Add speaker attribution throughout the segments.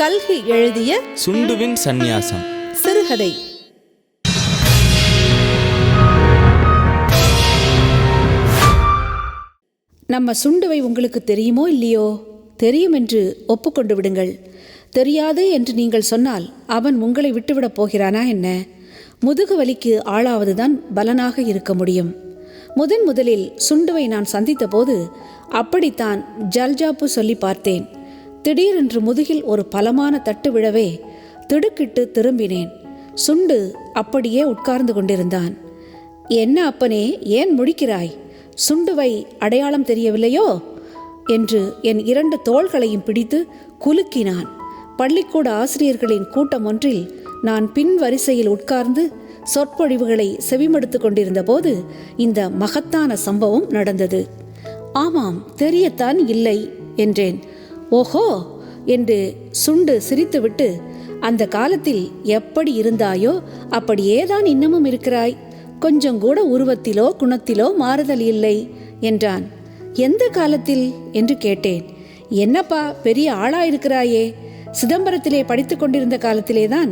Speaker 1: கல்கி எழுதிய
Speaker 2: சுண்டுவின் சந்நியாசம்.
Speaker 1: சிறுகதை. நம்ம சுண்டுவை உங்களுக்கு தெரியுமோ இல்லையோ? தெரியும் என்று ஒப்புக்கொண்டு விடுங்கள். தெரியாது என்று நீங்கள் சொன்னால் அவன் உங்களை விட்டுவிடப் போகிறானா என்ன? முதுகு வலிக்கு ஆளாவதுதான் பலனாக இருக்க முடியும். முதன் முதலில் சுண்டுவை நான் சந்தித்தபோது அப்படித்தான் ஜல்ஜாப்பு சொல்லி பார்த்தேன். திடீரென்று முதுகில் ஒரு பலமான தட்டு விழவே திடுக்கிட்டு திரும்பினேன். சுண்டு அப்படியே உட்கார்ந்து கொண்டிருந்தான். என்ன அப்பனே ஏன் முழிக்கிறாய்? சுண்டுவை அடையாளம் தெரியவில்லையோ? என்று என் இரண்டு தோள்களையும் பிடித்து குலுக்கினான். பள்ளிக்கூட ஆசிரியர்களின் கூட்டம் ஒன்றில் நான் பின் வரிசையில் உட்கார்ந்து சொற்பொழிவுகளை செவிமடுத்து கொண்டிருந்த போது இந்த மகத்தான சம்பவம் நடந்தது. ஆமாம் தெரியத்தான் இல்லை என்றேன். ஓஹோ என்று சுண்டு சிரித்துவிட்டு அந்த காலத்தில் எப்படி இருந்தாயோ அப்படியேதான் இன்னமும் இருக்கிறாய். கொஞ்சம் கூட உருவத்திலோ குணத்திலோ மாறுதல் இல்லை என்றான். எந்த காலத்தில்? என்று கேட்டேன். என்னப்பா பெரிய ஆளாயிருக்கிறாயே சிதம்பரத்திலே படித்துக் கொண்டிருந்த காலத்திலேதான்.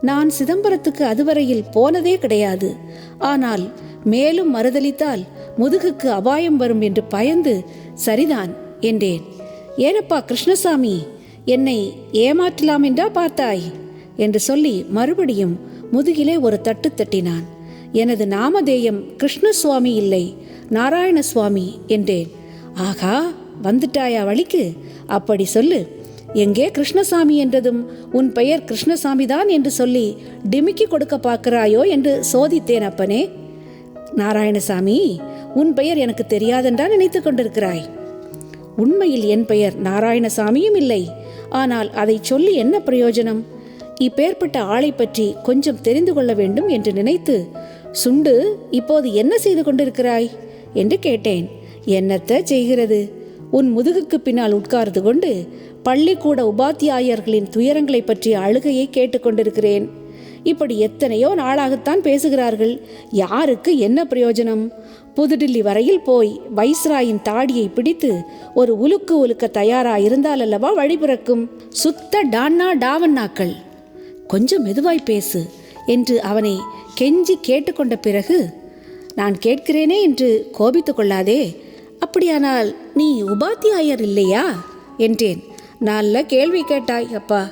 Speaker 1: நான் சிதம்பரத்துக்கு அதுவரையில் போனதே கிடையாது. ஆனால் மேலும் மறுதளித்தால் முதுகுக்கு அபாயம் வரும் என்று பயந்து சரிதான் என்றேன். ஏனப்பா கிருஷ்ணசாமி என்னை ஏமாற்றலாம் என்றா பார்த்தாய்? என்று சொல்லி மறுபடியும் முதுகிலே ஒரு தட்டு தட்டினான். எனது நாமதேயம் கிருஷ்ணசுவாமி இல்லை நாராயணசுவாமி என்றேன். ஆகா வந்துட்டாயா வழிக்கு? அப்படி சொல்லு. எங்கே கிருஷ்ணசாமி என்றதும் உன் பெயர் கிருஷ்ணசாமி தான் என்று சொல்லி டிமிக்கி கொடுக்க பார்க்கிறாயோ என்று சோதித்தேன் அப்பனே. நாராயணசாமி உன் பெயர் எனக்கு தெரியாதென்றா நினைத்து கொண்டிருக்கிறாய். உண்மையில் என் பெயர் நாராயணசாமியும் இல்லை. ஆனால் அதை சொல்லி என்ன பிரயோஜனம்? இப்பேற்பட்ட ஆளை பற்றி கொஞ்சம் தெரிந்து கொள்ள வேண்டும் என்று நினைத்து சுண்டு இப்போது என்ன செய்து கொண்டிருக்கிறாய்? என்று கேட்டேன். என்னத்த செய்கிறது? உன் முதுகுக்கு பின்னால் உட்கார்ந்து கொண்டு பள்ளிக்கூட உபாத்தியாயர்களின் துயரங்களை பற்றிய அழுகையை கேட்டுக்கொண்டிருக்கிறேன் இப்படி எத்தனையோ நாளாகத்தான் பேசுகிறார்கள். யாருக்கு என்ன பிரயோஜனம்? புதுடில்லி வரையில் போய் வைஸ்ராயின் தாடியை பிடித்து ஒரு உலுக்கு உலுக்க தயாரா இருந்தால் அல்லவா வழிபிறக்கும் சுத்த டான்னா டாவண்ணாக்கள். கொஞ்சம் மெதுவாய் பேசு என்று அவனை கெஞ்சி கேட்டுக்கொண்ட பிறகு நான் கேட்கிறேனே என்று கோபித்து கொள்ளாதே. அப்படியானால் நீ உபாத்தியாயர் இல்லையா? என்றேன். நல்ல கேள்வி கேட்டாய் அப்பா.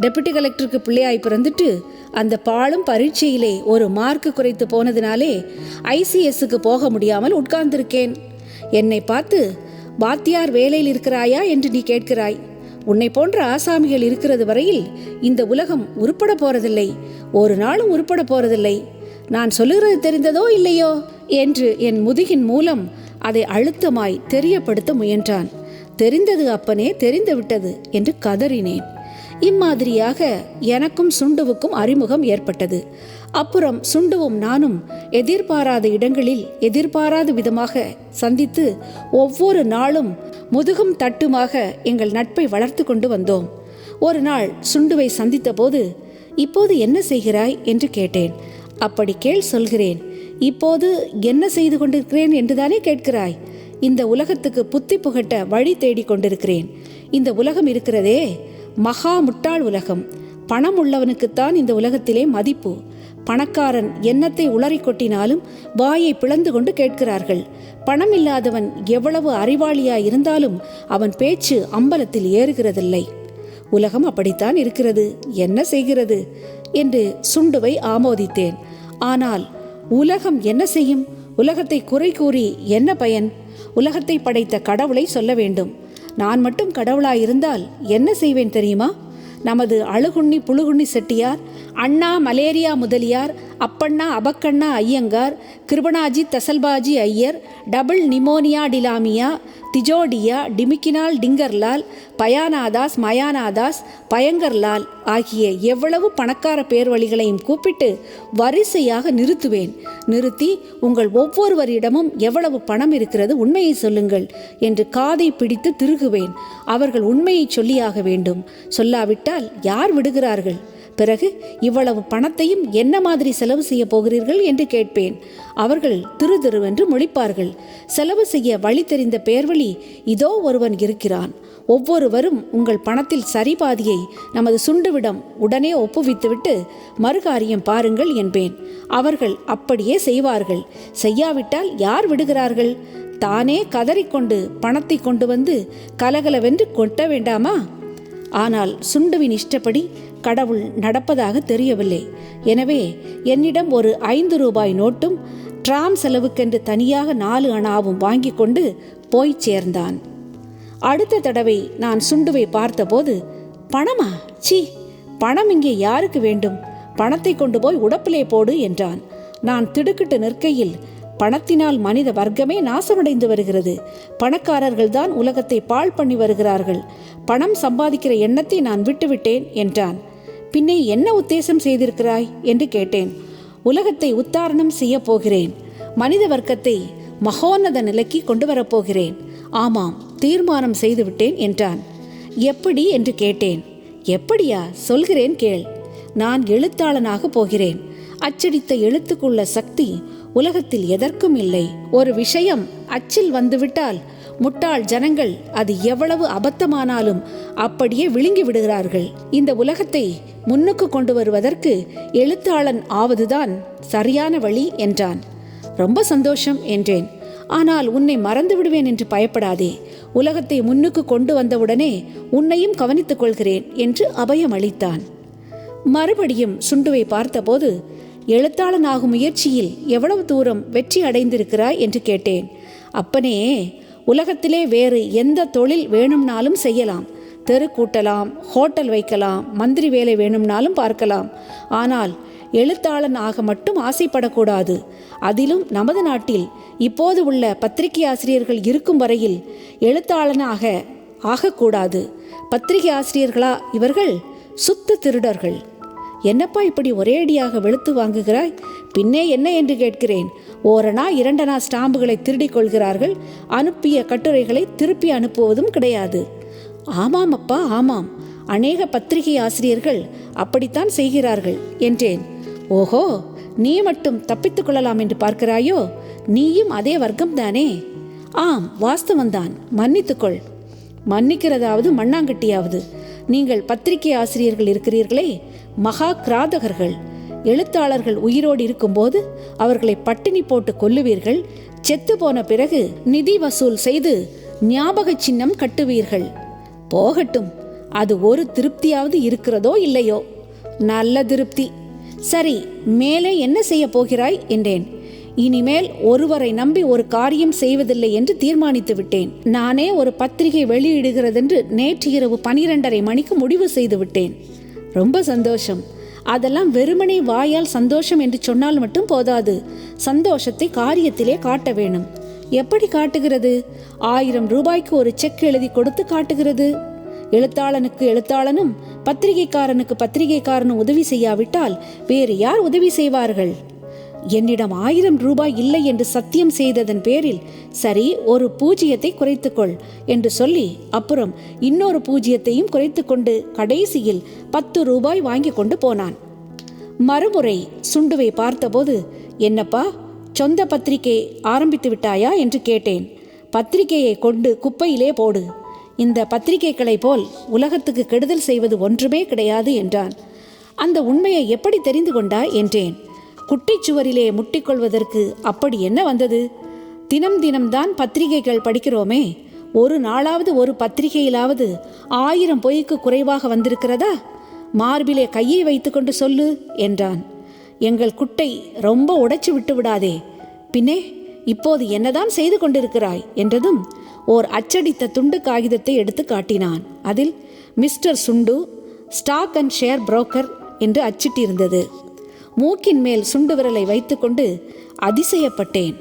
Speaker 1: டெபுட்டி கலெக்டருக்கு பிள்ளையாய் பிறந்துட்டு அந்த பாலும் பரீட்சையிலே ஒரு மார்க்கு குறைத்து போனதினாலே ஐசிஎஸ்க்கு போக முடியாமல் உட்கார்ந்திருக்கேன். என்னை பார்த்து பாத்தியார் வேலையில் இருக்கிறாயா? என்று நீ கேட்கிறாய். உன்னை போன்ற ஆசாமிகள் இருக்கிறது வரையில் இந்த உலகம் உருப்பட போறதில்லை. ஒரு நாளும் உருப்பட போறதில்லை. நான் சொல்லுகிறது தெரிந்ததோ இல்லையோ? என்று என் முதுகின் மூலம் அதை அழுத்தமாய் தெரியப்படுத்த முயன்றான். தெரிந்தது அப்பனே தெரிந்து விட்டது என்று கதறினேன். இம்மாதிரியாக எனக்கும் சுண்டுவுக்கும் அறிமுகம் ஏற்பட்டது. அப்புறம் சுண்டுவும் நானும் எதிர்பாராத இடங்களில் எதிர்பாராத விதமாக சந்தித்து ஒவ்வொரு நாளும் முதுகும் தட்டுமாக எங்கள் நட்பை வளர்த்து கொண்டு வந்தோம். ஒரு நாள் சுண்டுவை சந்தித்த போது இப்போது என்ன செய்கிறாய்? என்று கேட்டேன். அப்படி கேள் சொல்கிறேன். இப்போது என்ன செய்து கொண்டிருக்கிறேன் என்றுதானே கேட்கிறாய். இந்த உலகத்துக்கு புத்தி புகட்ட வழி தேடிக் கொண்டிருக்கிறேன். இந்த உலகம் இருக்கிறதே. மகா முட்டாள் உலகம். பணம் உள்ளவனுக்குத்தான் இந்த உலகத்திலே மதிப்பு. பணக்காரன் எண்ணத்தை உளறி கொட்டினாலும் வாயை பிளந்து கொண்டு கேட்கிறார்கள். பணம் இல்லாதவன் எவ்வளவு அறிவாளியா இருந்தாலும் அவன் பேச்சு அம்பலத்தில் ஏறுகிறதில்லை. உலகம் அப்படித்தான் இருக்கிறது. என்ன செய்கிறது? என்று சுண்டுவை ஆமோதித்தேன். ஆனால் உலகம் என்ன செய்யும்? உலகத்தை குறை கூறி என்ன பயன்? உலகத்தை படைத்த கடவுளை சொல்ல வேண்டும். நான் மட்டும் கடவுளாயிருந்தால் என்ன செய்வேன் தெரியுமா? நமது அழுகுண்ணி புழுகுண்ணி செட்டியார் அண்ணா மலேரியா முதலியார் அப்பண்ணா அபக்கண்ணா ஐயங்கார் கிருபணாஜி தசல்பாஜி ஐயர் டபுள் நிமோனியா டிலாமியா திஜோடியா டிமிக்கினால் டிங்கர்லால் பயானாதாஸ் மயானாதாஸ் பயங்கர்லால் ஆகிய எவ்வளவு பணக்கார பேர் வழிகளையும் கூப்பிட்டு வரிசையாக நிறுத்துவேன். நிறுத்தி உங்கள் ஒவ்வொருவரிடமும் எவ்வளவு பணம் இருக்கிறது உண்மையை சொல்லுங்கள் என்று காதை பிடித்து திருகுவேன். அவர்கள் உண்மையை சொல்லியாக வேண்டும். சொல்லாவிட்டால் யார் விடுகிறார்கள்? பிறகு இவ்வளவு பணத்தையும் என்ன மாதிரி செலவு செய்ய போகிறீர்கள் என்று கேட்பேன். அவர்கள் திரு திருவென்று முழிப்பார்கள். செலவு செய்ய வழி தெரிந்த பேர்வழி இதோ ஒருவன் இருக்கிறான். ஒவ்வொருவரும் உங்கள் பணத்தில் சரிபாதியை நமது சுண்டுவிடம் உடனே ஒப்புவித்துவிட்டு மறுகாரியம் பாருங்கள் என்பேன். அவர்கள் அப்படியே செய்வார்கள். செய்யாவிட்டால் யார் விடுகிறார்கள்? தானே கதறிக்கொண்டு பணத்தை கொண்டு வந்து கலகலவென்று கொட்ட வேண்டாமா? ஆனால் சுண்டுவின் இஷ்டப்படி கடவுள் நடப்பதாக தெரியவில்லை. எனவே என்னிடம் ஒரு ஐந்து ரூபாய் நோட்டும் டிராம் செலவுக்கென்று தனியாக நாலு அணாவும் வாங்கி கொண்டு போய் சேர்ந்தான். அடுத்த தடவை நான் சுண்டுவை பார்த்தபோது பணமா? சீ பணம் இங்கே யாருக்கு வேண்டும்? பணத்தை கொண்டு போய் உடப்பிலே போடு என்றான். நான் திடுக்கிட்டு நிற்கையில் பணத்தினால் மனித வர்க்கமே நாசமடைந்து வருகிறது. பணக்காரர்கள் தான் உலகத்தை பாழ் பண்ணி வருகிறார்கள். பணம் சம்பாதிக்கிற எண்ணத்தை நான் விட்டுவிட்டேன் என்றான். பின்னே என்ன உத்தேசம் செய்திருக்கிறாய்? என்று கேட்டேன். உலகத்தை உத்தாரணம் செய்ய போகிறேன். மனித வர்க்கத்தை மகோன்னத நிலைக்கு கொண்டு வரப்போகிறேன் ஆமாம் தீர்மானம் செய்துவிட்டேன் என்றான். எப்படி? என்று கேட்டேன். எப்படியா? சொல்கிறேன் கேள். நான் எழுத்தாளனாக போகிறேன். அச்சடித்த எழுத்துக்குள்ள சக்தி உலகத்தில் எதற்கும் இல்லை. ஒரு விஷயம் அச்சில் வந்துவிட்டால் முட்டாள் ஜனங்கள் அது எவ்வளவு அபத்தமானாலும் அப்படியே விழுங்கி விடுகிறார்கள். இந்த உலகத்தை முன்னுக்கு கொண்டு வருவதற்கு எழுத்தாளன் ஆவதுதான் சரியான வழி என்றான். ரொம்ப சந்தோஷம் என்றேன். ஆனால் உன்னை மறந்து விடுவேன் என்று பயப்படாதே. உலகத்தை முன்னுக்கு கொண்டு வந்தவுடனே உன்னையும் கவனித்துக் கொள்கிறேன் என்று அபயம் அளித்தான். மறுபடியும் சுண்டுவை பார்த்தபோது எழுத்தாளனாகும் முயற்சியில் எவ்வளவு தூரம் வெற்றி அடைந்திருக்கிறாய் என்று கேட்டேன். அப்பனே உலகத்திலே வேறு எந்த தொழில் வேணும்னாலும் செய்யலாம். தெரு கூட்டலாம் ஹோட்டல் வைக்கலாம் மந்திரி வேலை வேணும்னாலும் பார்க்கலாம். ஆனால் எழுத்தாளன் ஆக மட்டும் ஆசைப்படக்கூடாது. அதிலும் நமது நாட்டில் இப்போது உள்ள பத்திரிகை ஆசிரியர்கள் இருக்கும் வரையில் எழுத்தாளனாக ஆகக்கூடாது. பத்திரிகை ஆசிரியர்களா இவர்கள்? சுத்த திருடர்கள். என்னப்பா இப்படி ஒரே அடியாக வெளுத்து வாங்குகிறாய்? பின்னே என்ன என்று கேட்கிறேன். ஓரணா இரண்டனா ஸ்டாம்புகளை திருடிக் கொள்கிறார்கள். அனுப்பிய கட்டுரைகளை திருப்பி அனுப்புவதும் கிடையாது. ஆமாம் அப்பா ஆமாம். அநேக பத்திரிகை ஆசிரியர்கள் அப்படித்தான் செய்கிறார்கள் என்றேன். ஓஹோ நீ மட்டும் தப்பித்துக் கொள்ளலாம் என்று பார்க்கிறாயோ? நீயும் அதே வர்க்கம்தானே ஆம் வாஸ்தவந்தான் மன்னித்துக்கொள் மன்னிக்கிறதாவது மண்ணாங்கட்டியாவது. நீங்கள் பத்திரிகை ஆசிரியர்கள் இருக்கிறீர்களே மகா கிராதகர்கள். எழுத்தாளர்கள் உயிரோடு இருக்கும்போது அவர்களை பட்டினி போட்டு கொல்லுவீர்கள். செத்து போன பிறகு நிதி வசூல் செய்து ஞாபக சின்னம் கட்டுவீர்கள். போகட்டும் அது ஒரு திருப்தியாவது இருக்கிறதோ இல்லையோ? நல்ல திருப்தி. சரி மேலே என்ன செய்ய போகிறாய்? என்றேன். இனிமேல் ஒருவரை நம்பி ஒரு காரியம் செய்வதில்லை என்று தீர்மானித்து விட்டேன். நானே ஒரு பத்திரிகை வெளியிடுகிறதென்று நேற்று இரவு பனிரெண்டரை மணிக்கு முடிவு செய்து விட்டேன். ரொம்ப சந்தோஷம். அதெல்லாம் வெறுமனே வாயால் சந்தோஷம் என்று சொன்னால் மட்டும் போதாது. சந்தோஷத்தை காரியத்திலே காட்ட வேணும். எப்படி காட்டுகிறது? ஆயிரம் ரூபாய்க்கு ஒரு செக் எழுதி கொடுத்து காட்டுகிறது. எழுத்தாளனுக்கு எழுத்தாளனும் பத்திரிகைக்காரனுக்கு பத்திரிகைக்காரனும் உதவி செய்யாவிட்டால் வேறு யார் உதவி செய்வார்கள்? என்னிடம் ஆயிரம் ரூபாய் இல்லை என்று சத்தியம் செய்ததன் பேரில் சரி ஒரு பூஜ்ஜியத்தை குறைத்துக்கொள் என்று சொல்லி அப்புறம் இன்னொரு பூஜ்ஜியத்தையும் குறைத்துக்கொண்டு கடைசியில் பத்து ரூபாய் வாங்கி கொண்டு போனான். மறுமுறை சுண்டுவை பார்த்தபோது என்னப்பா சொந்த பத்திரிகை ஆரம்பித்து விட்டாயா? என்று கேட்டேன். பத்திரிகையை கொண்டு குப்பையிலே போடு. இந்த பத்திரிகைகளை போல் உலகத்துக்கு கெடுதல் செய்வது ஒன்றுமே கிடையாது என்றான். அந்த உண்மையை எப்படி தெரிந்து கொண்டாய்? என்றேன். குட்டிச்சுவரிலே முட்டிக்கொள்வதற்கு அப்படி என்ன வந்தது? தினம் தினம்தான் பத்திரிகைகள் படிக்கிறோமே. ஒரு நாளாவது ஒரு பத்திரிகையிலாவது ஆயிரம் பொய்க்கு குறைவாக வந்திருக்கிறதா? மார்பிலே கையை வைத்துக்கொண்டு சொல்லு என்றான். எங்கள் குட்டை ரொம்ப உடைச்சு விட்டு விடாதே. பின்னே இப்போது என்னதான் செய்து கொண்டிருக்கிறாய்? என்றதும் ஓர் அச்சடித்த துண்டு காகிதத்தை எடுத்து காட்டினான். அதில் மிஸ்டர் சுண்டு ஸ்டாக் அண்ட் ஷேர் புரோக்கர் என்று அச்சிட்டிருந்தது. மூக்கின் மேல் சுண்டு விரலை வைத்துக்கொண்டு அதிசயப்பட்டேன்.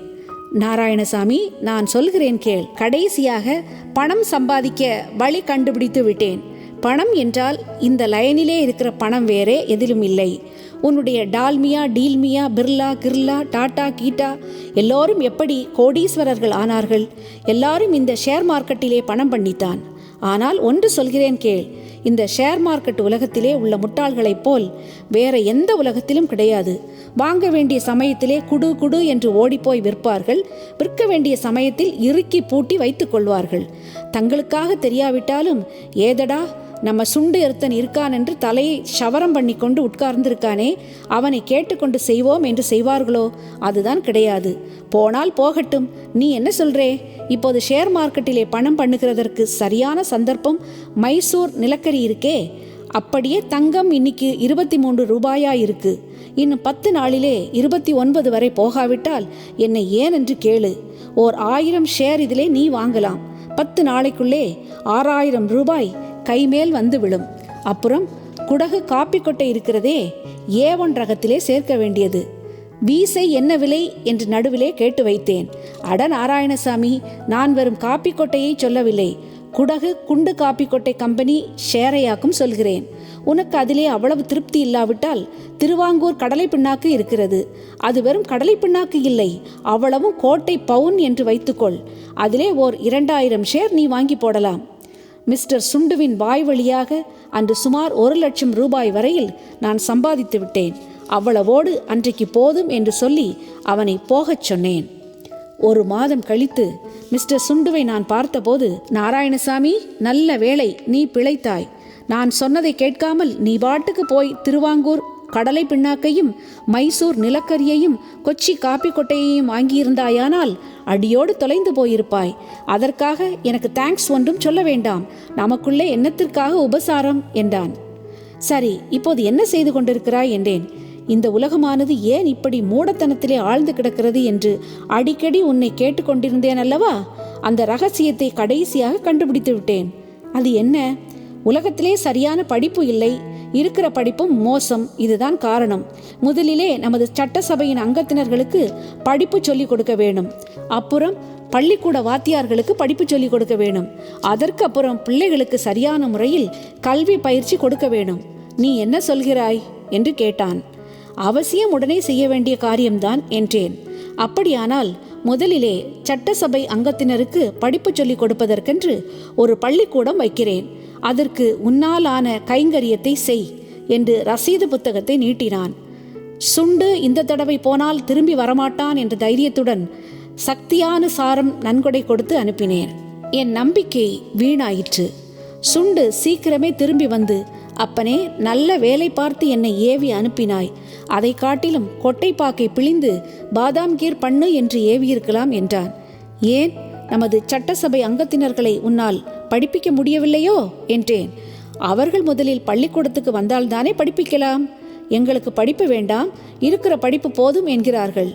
Speaker 1: நாராயணசாமி நான் சொல்கிறேன் கேள். கடைசியாக பணம் சம்பாதிக்க வழி கண்டுபிடித்து விட்டேன். பணம் என்றால் இந்த லைனிலே இருக்கிற பணம் வேறே எதிலும் இல்லை. உன்னுடைய டால்மியா டீல்மியா பிர்லா கிர்லா டாடா கீட்டா எல்லோரும் எப்படி கோடீஸ்வரர்கள் ஆனார்கள்? எல்லாரும் இந்த ஷேர் மார்க்கெட்டிலே பணம் பண்ணித்தான். ஆனால் ஒன்று சொல்கிறேன் கேள். இந்த ஷேர் மார்க்கெட் உலகத்திலே உள்ள முட்டாள்களைப் போல் வேற எந்த உலகத்திலும் கிடையாது. வாங்க வேண்டிய சமயத்திலே குடு குடு என்று ஓடிப்போய் விற்பார்கள். விற்க வேண்டிய சமயத்தில் இறுக்கி பூட்டி வைத்துக் கொள்வார்கள். தங்களுக்காக தெரியாவிட்டாலும் ஏதடா நம்ம சுண்டு எருத்தன் இருக்கான் என்று தலையை சவரம் பண்ணி கொண்டு உட்கார்ந்திருக்கானே அவனை கேட்டுக்கொண்டு செய்வோம் என்று செய்வார்களோ? அதுதான் கிடையாது. போனால் போகட்டும். நீ என்ன சொல்றே? இப்போது ஷேர் மார்க்கெட்டிலே பணம் பண்ணுகிறதற்கு சரியான சந்தர்ப்பம் மைசூர் நிலக்கரி இருக்கே. அப்படியே தங்கம் இன்னைக்கு இருபத்தி மூன்று ரூபாயா இருக்கு இன்னும் பத்து நாளிலே இருபத்தி ஒன்பது வரை போகாவிட்டால் என்னை ஏன் என்று கேளு. ஓர் ஆயிரம் ஷேர் இதிலே நீ வாங்கலாம். பத்து நாளைக்குள்ளே ஆறாயிரம் ரூபாய் கைமேல் வந்து விழும். அப்புறம் குடகு காப்பி கொட்டை இருக்கிறதே ஏ ஒன் ரகத்திலே சேர்க்க வேண்டியது. வீசை என்ன விலை என்று நடுவிலே கேட்டு வைத்தேன். அட நாராயணசாமி நான் வரும் காப்பி கொட்டையை சொல்லவில்லை. குடகு குண்டு காப்பி கொட்டை கம்பெனி ஷேரையாக்கும் சொல்கிறேன். உனக்கு அதிலே அவ்வளவு திருப்தி இல்லாவிட்டால் திருவாங்கூர் கடலை பிண்ணாக்கு இருக்கிறது. அது வெறும் கடலை பிண்ணாக்கு இல்லை அவ்வளவும் கோட்டை பவுன் என்று வைத்துக்கொள். அதிலே ஓர் இரண்டாயிரம் ஷேர் நீ வாங்கி போடலாம். மிஸ்டர் சுண்டுவின் வாய் வழியாக அன்று சுமார் ஒரு லட்சம் ரூபாய் வரையில் நான் சம்பாதித்து விட்டேன். அவ்வளவோடு அன்றைக்கு போதும் என்று சொல்லி அவனை போகச் சொன்னேன். ஒரு மாதம் கழித்து மிஸ்டர் சுண்டுவை நான் பார்த்தபோது நாராயணசாமி நல்ல வேளை நீ பிழைத்தாய். நான் சொன்னதை கேட்காமல் நீ பாட்டுக்கு போய் திருவாங்கூர் கடலை பிண்ணாக்கையும் மைசூர் நிலக்கரியையும் கொச்சி காப்பி கொட்டையையும் வாங்கியிருந்தாயானால் அடியோடு தொலைந்து போயிருப்பாய். அதற்காக எனக்கு தேங்க்ஸ் ஒன்றும் சொல்ல வேண்டாம். நமக்குள்ளே என்னத்திற்காக உபசாரம்? என்றான். சரி இப்போது என்ன செய்து கொண்டிருக்கிறாய்? என்றேன். இந்த உலகமானது ஏன் இப்படி மூடத்தனத்திலே ஆழ்ந்து கிடக்கிறது என்று அடிக்கடி உன்னை கேட்டுக்கொண்டிருந்தேன் அல்லவா? அந்த ரகசியத்தை கடைசியாக கண்டுபிடித்து விட்டேன் அது என்ன? உலகத்திலே சரியான படிப்பு இல்லை. இருக்கிற படிப்பும் மோசம். இதுதான் காரணம். முதலிலே நமது சட்டசபையின் அங்கத்தினர்களுக்கு படிப்பு சொல்லிக் கொடுக்க வேண்டும். அப்புறம் பள்ளிக்கூட வாத்தியார்களுக்கு படிப்பு சொல்லிக் கொடுக்க வேணும் அதற்கு அப்புறம் பிள்ளைகளுக்கு சரியான முறையில் கல்வி பயிற்சி கொடுக்க வேணும் நீ என்ன சொல்கிறாய்? என்று கேட்டான். அவசியம் உடனே செய்ய வேண்டிய காரியம்தான் என்றேன். அப்படியானால் முதலிலே சட்டசபை அங்கத்தினருக்கு படிப்பு சொல்லிக் கொடுப்பதற்கென்று ஒரு பள்ளிக்கூடம் வைக்கிறேன். அதற்கு உன்னாலான கைங்கரியத்தை செய் என்று ரசீது புத்தகத்தை நீட்டினான். சுண்டு இந்த தடவை போனால் திரும்பி வரமாட்டான் என்ற தைரியத்துடன் சக்தியானுசாரம் நன்கொடை கொடுத்து அனுப்பினேன். என் நம்பிக்கை வீணாயிற்று. சுண்டு சீக்கிரமே திரும்பி வந்து அப்பனே நல்ல வேலை பார்த்து என்னை ஏவி அனுப்பினாய். அதை காட்டிலும் கொட்டைப்பாக்கை பிழிந்து பாதாம் கீர் பண்ணு என்று ஏவியிருக்கலாம் என்றான். ஏன்? நமது சட்டசபை அங்கத்தினர்களை உன்னால் படிப்பிக்க முடியவில்லையோ? என்றேன். அவர்கள் முதலில் பள்ளிக்கூடத்துக்கு வந்தால்தானே படிப்பிக்கலாம்? எங்களுக்கு படிப்பு வேண்டாம் இருக்கிற படிப்பு போதும் என்கிறார்கள்.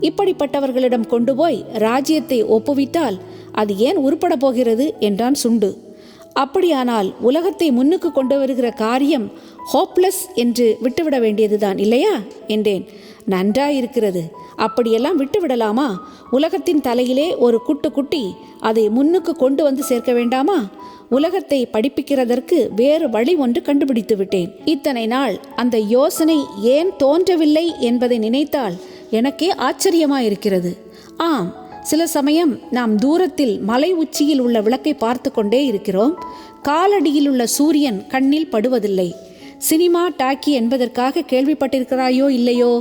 Speaker 1: இப்படிப்பட்டவர்களிடம் கொண்டு போய் ராஜ்யத்தை ஒப்புவித்தால் அது ஏன் உருப்பட போகிறது என்றான் சுண்டு. அப்படியானால் உலகத்தை முன்னுக்கு கொண்டு வருகிற காரியம் ஹோப்லெஸ் என்று விட்டுவிட வேண்டியதுதான் இல்லையா? என்றேன். நன்றாயிருக்கிறது. அப்படியெல்லாம் விட்டுவிடலாமா? உலகத்தின் தலையிலே ஒரு குட்டு குட்டி அதை முன்னுக்கு கொண்டு வந்து சேர்க்க வேண்டாமா? உலகத்தை படிப்பிக்கிறதற்கு வேறு வழி ஒன்று கண்டுபிடித்து விட்டேன். இத்தனை நாள் அந்த யோசனை ஏன் தோன்றவில்லை என்பதை நினைத்தால் எனக்கே ஆச்சரியமாயிருக்கிறது. ஆம் சில சமயம் நாம் தூரத்தில் மலை உச்சியில் உள்ள விளக்கை பார்த்து கொண்டே இருக்கிறோம். காலடியில் உள்ள சூரியன் கண்ணில் படுவதில்லை. சினிமா டாக்கி என்பதற்காக கேள்விப்பட்டிருக்கிறாயோ இல்லையோ?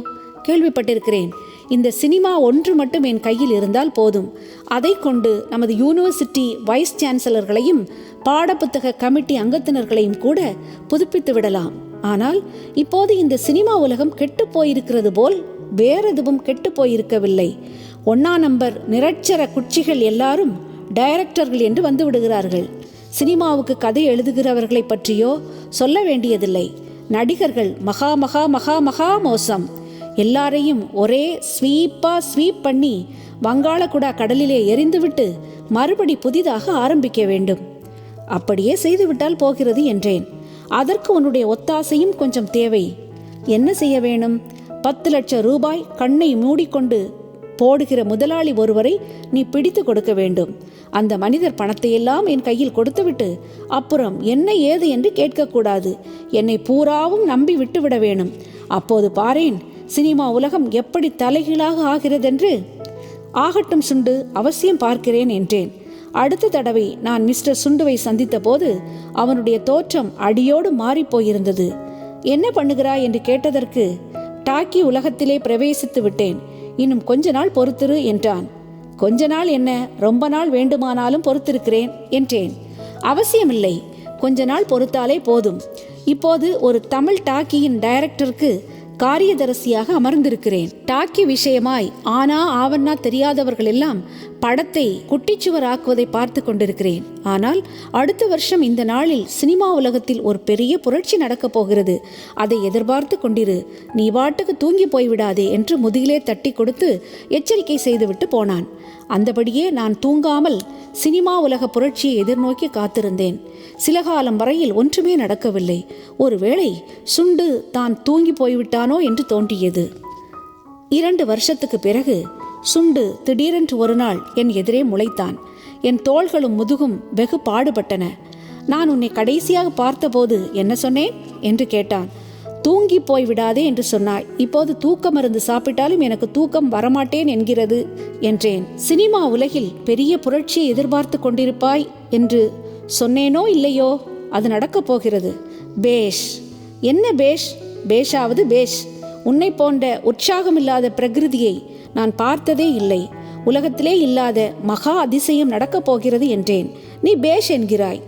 Speaker 1: கேள்விப்பட்டிருக்கிறேன். இந்த சினிமா ஒன்று மட்டும் என் கையில் இருந்தால் போதும். அதை கொண்டு நமது யூனிவர்சிட்டி வைஸ் சான்சலர்களையும் பாடப்புத்தக கமிட்டி அங்கத்தினர்களையும் கூட புதுப்பித்து விடலாம். ஆனால் இப்போது இந்த சினிமா உலகம் கெட்டு போயிருக்கிறது போல் வேறெதுவும் கெட்டு போயிருக்கவில்லை. ஒன்னா நம்பர் நிரட்சர குச்சிகள் எல்லாரும் டைரக்டர்கள் என்று வந்து விடுகிறார்கள். சினிமாவுக்கு கதை எழுதுகிறவர்களை பற்றியோ சொல்ல வேண்டியதில்லை. நடிகர்கள் மகா மகா மகா மகா மோசம். எல்லாரையும் ஒரே ஸ்வீப்பா ஸ்வீப் பண்ணி வங்காளகுடா கடலிலே எரிந்துவிட்டு மறுபடி புதிதாக ஆரம்பிக்க வேண்டும். அப்படியே செய்துவிட்டால் போகிறது என்றேன். அதற்கு உன்னுடைய ஒத்தாசையும் கொஞ்சம் தேவை. என்ன செய்ய வேணும்? பத்து லட்சம் ரூபாய் கண்ணை மூடிக்கொண்டு போடுகிற முதலாளி ஒருவரை நீ பிடித்து கொடுக்க வேண்டும். அந்த மனிதர் பணத்தையெல்லாம் என் கையில் கொடுத்துவிட்டு அப்புறம் என்ன ஏது என்று கேட்கக்கூடாது. என்னை பூராவும் நம்பி விட்டுவிட வேணும். அப்போது பாரேன் சினிமா உலகம் எப்படி தலைகீழாக ஆகிறதென்று ஆகட்டும் சுண்டு அவசியம் பார்க்கிறேன் என்றேன். அடுத்த தடவை நான் மிஸ்டர் சுண்டுவை சந்தித்த போது அவனுடைய தோற்றம் அடியோடு மாறிப்போயிருந்தது என்ன பண்ணுகிறாய்? என்று கேட்டதற்கு டாக்கி உலகத்திலே பிரவேசித்து விட்டேன். இன்னும் கொஞ்ச நாள் பொறுத்திரு என்றான். கொஞ்ச நாள் என்ன? ரொம்ப நாள் வேண்டுமானாலும் பொறுத்திருக்கிறேன் என்றேன். அவசியமில்லை. கொஞ்ச நாள் பொறுத்தாலே போதும். இப்போது ஒரு தமிழ் டாக்கியின் டைரக்டருக்கு காரியதரிசியாக அமர்ந்திருக்கிறேன். டாக்கி விஷயமாய் ஆனா ஆவன்னா தெரியாதவர்கள் எல்லாம் படத்தை குட்டிச்சுவராக்குவதை பார்த்து கொண்டிருக்கிறேன். ஆனால் அடுத்த வருஷம் இந்த நாளில் சினிமா உலகத்தில் ஒரு பெரிய புரட்சி நடக்கப் போகிறது. அதை எதிர்பார்த்து கொண்டிரு. நீ வாட்டுக்கு தூங்கி போய்விடாதே என்று முதுகிலே தட்டி கொடுத்து எச்சரிக்கை செய்துவிட்டு போனான். அந்தபடியே நான் தூங்காமல் சினிமா உலக புரட்சியை எதிர்நோக்கி காத்திருந்தேன். சில காலம் வரையில் ஒன்றுமே நடக்கவில்லை. ஒருவேளை சுண்டு தான் தூங்கி போய்விட்டானோ என்று தோன்றியது. இரண்டு வருஷத்துக்கு பிறகு சுண்டு திடீரென்று ஒரு நாள் என் எதிரே முளைத்தான். என் தோள்களும் முதுகும் வெகு பாடுபட்டன நான் உன்னை கடைசியாக பார்த்தபோது என்ன சொன்னேன்? என்று கேட்டான். தூங்கி போய் விடாதே என்று சொன்னாய் இப்போது தூக்க மருந்து சாப்பிட்டாலும் எனக்கு தூக்கம் வரமாட்டேன் என்கிறது என்றேன். சினிமா உலகில் பெரிய புரட்சியை எதிர்பார்த்து கொண்டிருப்பாய் என்று சொன்னேனோ இல்லையோ? அது நடக்கப் போகிறது. பேஷ். என்ன பேஷ்? பேஷாவது பேஷ். உன்னை போன்ற உற்சாகமில்லாத பிரகிருதியை நான் பார்த்ததே இல்லை. உலகத்திலே இல்லாத மகா அதிசயம் நடக்கப் போகிறது என்றேன். நீ பேஷ் என்கிறாய்.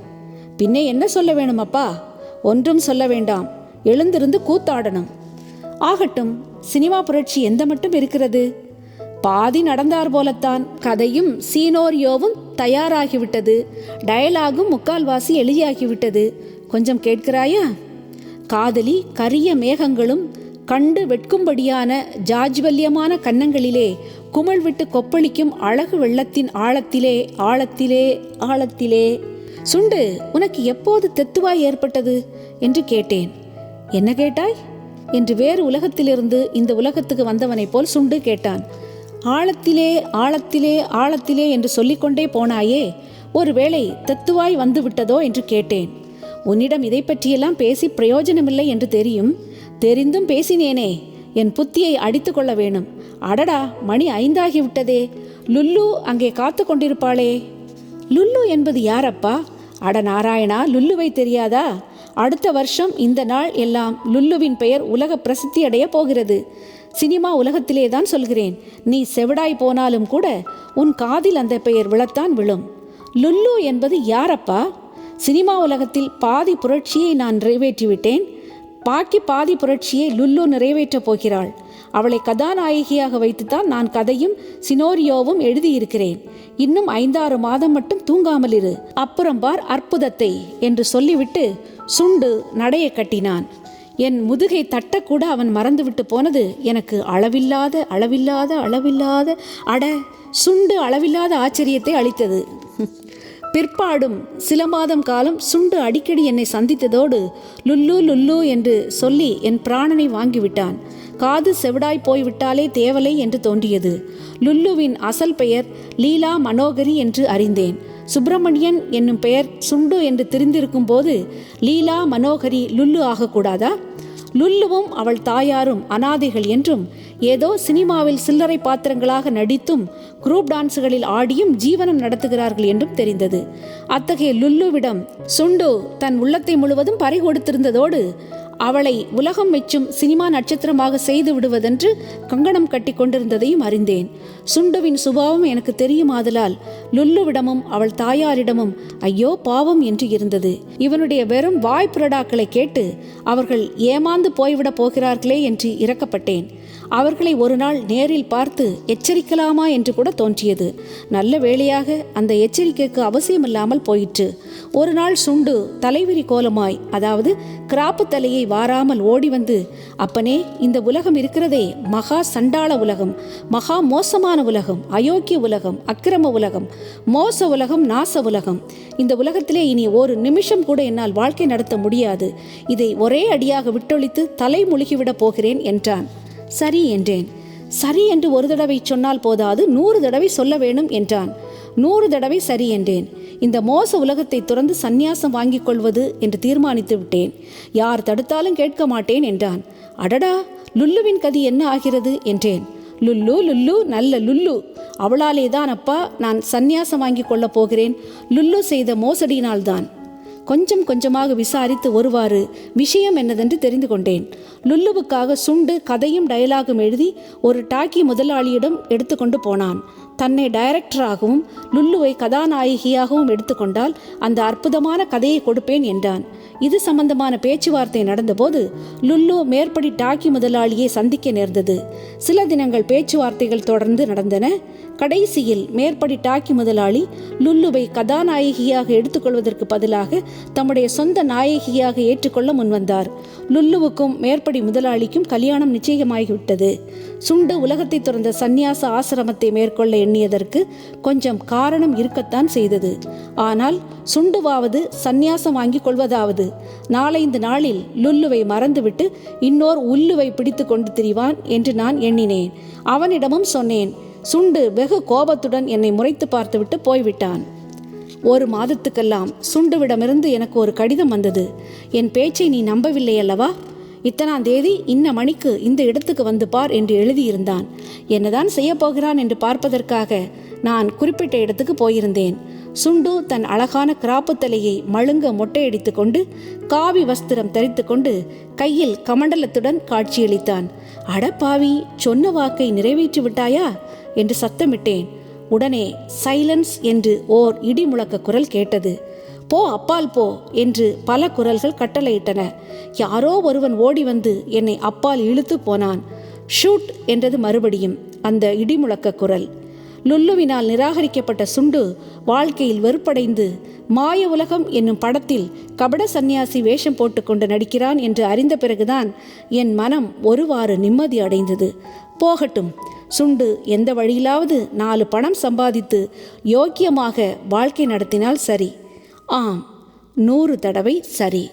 Speaker 1: பின்னே என்ன சொல்ல வேணும் அப்பா ஒன்றும் சொல்ல வேண்டாம். எழுந்திருந்து கூத்தாடணும். ஆகட்டும் சினிமா புரட்சி எந்த மட்டும் இருக்கிறது? பாதி நடந்தார் போலத்தான் கதையும் சீனோரியோவும் தயாராகிவிட்டது. டயலாகும் முக்கால்வாசி எழுதியாகிவிட்டது கொஞ்சம் கேட்கிறாயா? காதலி கரிய மேகங்களும் கண்டு வெட்கும்படியான ஜாஜ்வல்யமான கன்னங்களிலே குமிழ் விட்டு கொப்பளிக்கும் அழகு வெள்ளத்தின் ஆழத்திலே ஆழத்திலே ஆழத்திலே. சுண்டு உனக்கு எப்போது தெத்துவாய் ஏற்பட்டது? என்று கேட்டேன். என்ன கேட்டாய்? என்று வேறு உலகத்திலிருந்து இந்த உலகத்துக்கு வந்தவனைப் போல் சுண்டு கேட்டான். ஆழத்திலே ஆழத்திலே ஆழத்திலே என்று சொல்லிக்கொண்டே போனாயே ஒருவேளை தத்துவாய் வந்து விட்டதோ என்று கேட்டேன். உன்னிடம் இதை பற்றியெல்லாம் பேசி பிரயோஜனமில்லை என்று தெரியும். தெரிந்தும் பேசினேனே என் புத்தியை அடித்து கொள்ள வேணும். அடடா மணி ஐந்தாகிவிட்டதே. லுல்லு அங்கே காத்து கொண்டிருப்பாளே. லுல்லு என்பது யாரப்பா? அட நாராயணா லுல்லுவை தெரியாதா? அடுத்த வருஷம் இந்த நாள் எல்லாம் லுல்லுவின் பெயர் உலக பிரசித்தி அடைய போகிறது. சினிமா உலகத்திலே தான் சொல்கிறேன். நீ செவிடாய் போனாலும் கூட உன் காதில் அந்த பெயர் விழத்தான் விழும். லுல்லு என்பது யாரப்பா? சினிமா உலகத்தில் பாதி புரட்சியை நான் நிறைவேற்றிவிட்டேன். பாக்கி பாதி புரட்சியை லுல்லு நிறைவேற்றப் போகிறாள். அவளை கதாநாயகியாக வைத்துத்தான் நான் கதையும் சினோரியோவும் எழுதியிருக்கிறேன். இன்னும் ஐந்தாறு மாதம் மட்டும் தூங்காமல் இரு அப்புறம் பார் அற்புதத்தை என்று சொல்லிவிட்டு சுண்டு நடைய கட்டினான். என் முதுகை தட்டக்கூட அவன் மறந்துவிட்டு போனது எனக்கு அளவில்லாத அளவில்லாத அளவில்லாத அட சுண்டு அளவில்லாத ஆச்சரியத்தை அளித்தது. பிற்பாடும் சில மாதம் காலம் சுண்டு அடிக்கடி என்னை சந்தித்ததோடு லுல்லு லுல்லு என்று சொல்லி என் பிராணனை வாங்கிவிட்டான். காது செவிடாய் போய்விட்டாலே தேவலை என்று தோன்றியது. லுல்லுவின் அசல் பெயர் லீலா மனோகரி என்று அறிந்தேன். சுப்பிரமணியன் என்னும் பெயர் சுண்டு என்று தெரிந்திருக்கும் போது லீலா மனோகரி லுல்லு ஆகக்கூடாதா? லுல்லுவும் அவள் தாயாரும் அனாதைகள் என்றும் ஏதோ சினிமாவில் சில்லறை பாத்திரங்களாக நடித்தும் குரூப் டான்ஸுகளில் ஆடியும் ஜீவனம் நடத்துகிறார்கள் என்றும் தெரிந்தது. அத்தகைய லுல்லுவிடம் சுண்டு தன் உள்ளத்தை முழுவதும் பறி கொடுத்திருந்ததோடு அவளை உலகம் மெச்சும் சினிமா நட்சத்திரமாக செய்து விடுவதென்று கங்கணம் கட்டி கொண்டிருந்ததையும் அறிந்தேன். சுண்டுவின் சுபாவம் எனக்கு தெரியுமாதலால் லுல்லுவிடமும் அவள் தாயாரிடமும் ஐயோ பாவம் என்று இருந்தது. இவனுடைய வெறும் வாய்ப்புரடாக்களை கேட்டு அவர்கள் ஏமாந்து போய்விடப் போகிறார்களே என்று இறக்கப்பட்டேன் அவர்களை ஒரு நாள் நேரில் பார்த்து எச்சரிக்கலாமா என்று கூட தோன்றியது. நல்ல வேளையாக அந்த எச்சரிக்கைக்கு அவசியமில்லாமல் போயிற்று. ஒரு நாள் சுண்டு தலைவிரி கோலமாய் அதாவது கிராப்பு தலையை வாராமல் ஓடி வந்து அப்பனே இந்த உலகம் இருக்கிறதே மகா சண்டாள உலகம் மகா மோசமான உலகம் அயோக்கிய உலகம் அக்கிரம உலகம் மோச உலகம் நாச உலகம். இந்த உலகத்திலே இனி ஒரு நிமிஷம் கூட என்னால் வாழ்க்கை நடத்த முடியாது. இதை ஒரே அடியாக விட்டொழித்து தலை முழுகிவிடப் போகிறேன் என்றான். சரி என்றேன். சரி என்று ஒரு தடவை சொன்னால் போதாது நூறு தடவை சொல்ல வேணும் என்றான். நூறு தடவை சரி என்றேன். இந்த மோச உலகத்தை துறந்து சந்நியாசம் வாங்கிக் கொள்வது என்று தீர்மானித்து விட்டேன். யார் தடுத்தாலும் கேட்க மாட்டேன் என்றான். அடடா லுல்லுவின் கதி என்ன ஆகிறது என்றேன். லுல்லு லுல்லு நல்ல லுல்லு. அவளாலே தான் அப்பா நான் சந்நியாசம் வாங்கி கொள்ளப் போகிறேன். லுல்லு செய்த மோசடியினால்தான். கொஞ்சம் கொஞ்சமாக விசாரித்து ஒருவாறு விஷயம் என்னதென்று தெரிந்து கொண்டேன். லுல்லுவுக்காக சுண்டு கதையும் டயலாகும் எழுதி ஒரு டாக்கி முதலாளியிடம் எடுத்துக்கொண்டு போனான். தன்னை டைரக்டராகவும் லுல்லுவை கதாநாயகியாகவும் எடுத்துக்கொண்டால் அந்த அற்புதமான கதையை கொடுப்பேன் என்றான். இது சம்பந்தமான பேச்சுவார்த்தை நடந்தபோது லுல்லு மேற்படி டாக்கி முதலாளியை சந்திக்க நேர்ந்தது. சில தினங்கள் பேச்சுவார்த்தைகள் தொடர்ந்து நடந்தன. கடைசியில் மேற்படி டாக்கி முதலாளி லுல்லுவை கதாநாயகியாக எடுத்துக்கொள்வதற்கு பதிலாக தம்முடைய சொந்த நாயகியாக ஏற்றுக்கொள்ள முன்வந்தார். லுல்லுவுக்கும் மேற்படி முதலாளிக்கும் கல்யாணம் நிச்சயமாகிவிட்டது. சுண்டு உலகத்தை துறந்த சந்நியாச ஆசிரமத்தை மேற்கொள்ள எண்ணியதற்கு கொஞ்சம் காரணம் இருக்கத்தான் செய்தது. ஆனால் சுண்டுவாவது சந்நியாசம் வாங்கி கொள்வதாவது. நாலைந்து நாளில் லுல்லுவை மறந்துவிட்டு இன்னோர் உள்ளுவை பிடித்து கொண்டு திரிவான் என்று நான் எண்ணினேன். அவனிடமும் சொன்னேன் சுண்டு வெகு கோபத்துடன் என்னை முறைத்து பார்த்துவிட்டு போய்விட்டான். ஒரு மாதத்துக்கெல்லாம் சுண்டுவிடமிருந்து எனக்கு ஒரு கடிதம் வந்தது. என் பேச்சை நீ நம்பவில்லை அல்லவா? இத்தனாம் தேதி இன்ன மணிக்கு இந்த இடத்துக்கு வந்து பார் என்று எழுதியிருந்தான். என்னதான் செய்யப் போகிறான் என்று பார்ப்பதற்காக நான் குறிப்பிட்ட இடத்துக்கு போயிருந்தேன். சுண்டு தன் அழகான கிராப்பு தலையை மழுங்க மொட்டையடித்து கொண்டு காவி வஸ்திரம் தரித்து கொண்டு கையில் கமண்டலத்துடன் காட்சியளித்தான். அடப்பாவி சொன்ன வாக்கை நிறைவேற்றி விட்டாயா என்று சத்தமிட்டேன். உடனே சைலன்ஸ் என்று ஓர் இடி முழக்க குரல் கேட்டது. போ அப்பால் போ என்று பல குரல்கள் கட்டளையிட்டன. யாரோ ஒருவன் ஓடி வந்து என்னை அப்பால் இழுத்து போனான். ஷூட் என்றது மறுபடியும் அந்த இடிமுழக்க குரல். லுல்லுவினால் நிராகரிக்கப்பட்ட சுண்டு வாழ்க்கையில் வெறுப்படைந்து மாய உலகம் என்னும் படத்தில் கபட சந்நியாசி வேஷம் போட்டுக்கொண்டு நடிக்கிறான் என்று அறிந்த பிறகுதான் என் மனம் ஒருவாறு நிம்மதி அடைந்தது. போகட்டும் சுண்டு எந்த வழியிலாவது நாலு பணம் சம்பாதித்து யோக்கியமாக வாழ்க்கை நடத்தினால் சரி. ஆம் நூறு தடவை சரி.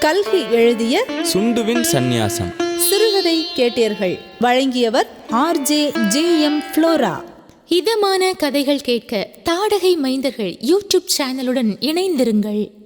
Speaker 3: கல்கி எழுதிய
Speaker 2: சுண்டுவின் சந்நியாசம்.
Speaker 3: சிறுகதை கேட்டீர்கள். வழங்கியவர் ஆர்ஜே ஜே எம் ஃப்ளோரா.
Speaker 4: இதமான கதைகள் கேட்க தாடகை மைந்தர்கள் யூடியூப் சேனலுடன் இணைந்திருங்கள்.